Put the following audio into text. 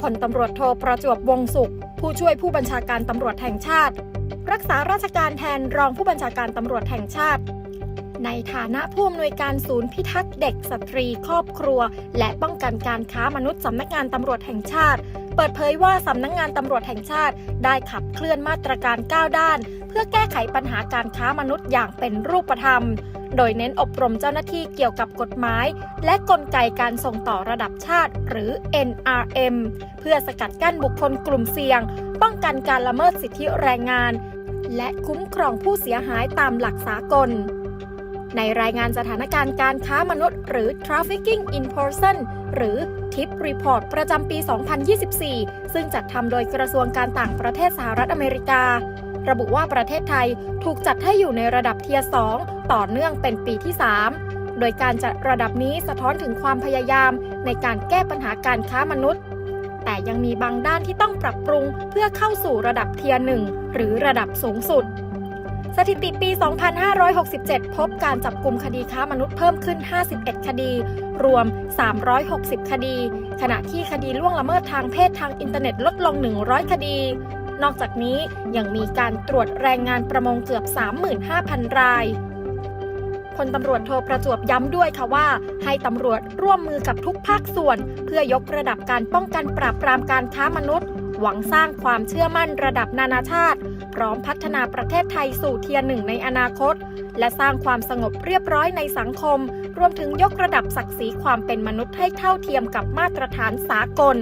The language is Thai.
พลตำรวจโทประจวบวงศุข ผู้ช่วยผู้บัญชาการตำรวจแห่งชาติ รักษาราชการแทนรองผู้บัญชาการตำรวจแห่งชาติ ในฐานะผู้อำนวยการศูนย์พิทักษ์เด็กสตรีครอบครัว และป้องกันการค้ามนุษย์สำนักงานตำรวจแห่งชาติ เปิดเผยว่าสำนักงานตำรวจแห่งชาติ ได้ขับเคลื่อนมาตรการ 9 ด้าน เพื่อแก้ไขปัญหาการค้ามนุษย์อย่างเป็นรูปธรรม โดยเน้นอบรมเจ้าหน้าที่เกี่ยวกับกฎหมาย และกลไกการส่งต่อระดับชาติ หรือ NRM เพื่อสกัดกั้นบุคคลกลุ่มเสี่ยง ป้องกันการละเมิดสิทธิแรงงาน และคุ้มครองผู้เสียหายตามหลักสากล ในรายงานสถานการณ์การค้ามนุษย์ หรือ Trafficking in Person หรือ TIP Report ประจำปี 2024 ซึ่งจัดทำโดยกระทรวงการต่างประเทศสหรัฐอเมริกา ระบุว่าประเทศไทยถูกจัดให้อยู่ในระดับเทียร์2ต่อเนื่องเป็นปีที่ 3 โดยการจัดระดับนี้สะท้อนถึงความพยายามในการแก้ปัญหาการค้ามนุษย์ แต่ยังมีบางด้านที่ต้องปรับปรุงเพื่อเข้าสู่ระดับเทียร์1หรือระดับสูงสุดสถิติปี 2567 พบการจับกลุ่มคดีค้ามนุษย์เพิ่มขึ้น 51 คดี รวม 360 คดี ขณะที่คดีล่วงละเมิดทางเพศทางอินเทอร์เน็ตลดลง 100 คดี นอกจากนี้ยังมีการตรวจแรงงานประมงเกือบ 35,000 รายพลตำรวจโทรประจวบย้ำด้วยค่ะว่า ให้ตำรวจร่วมมือกับทุกภาคส่วน เพื่อยกระดับการป้องกันปราบปรามการค้ามนุษย์ หวังสร้างความเชื่อมั่นระดับนานาชาติ พร้อมพัฒนาประเทศไทยสู่เทียร์หนึ่งในอนาคต และสร้างความสงบเรียบร้อยในสังคม รวมถึงยกระดับศักดิ์ศรีความเป็นมนุษย์ให้เท่าเทียมกับมาตรฐานสากล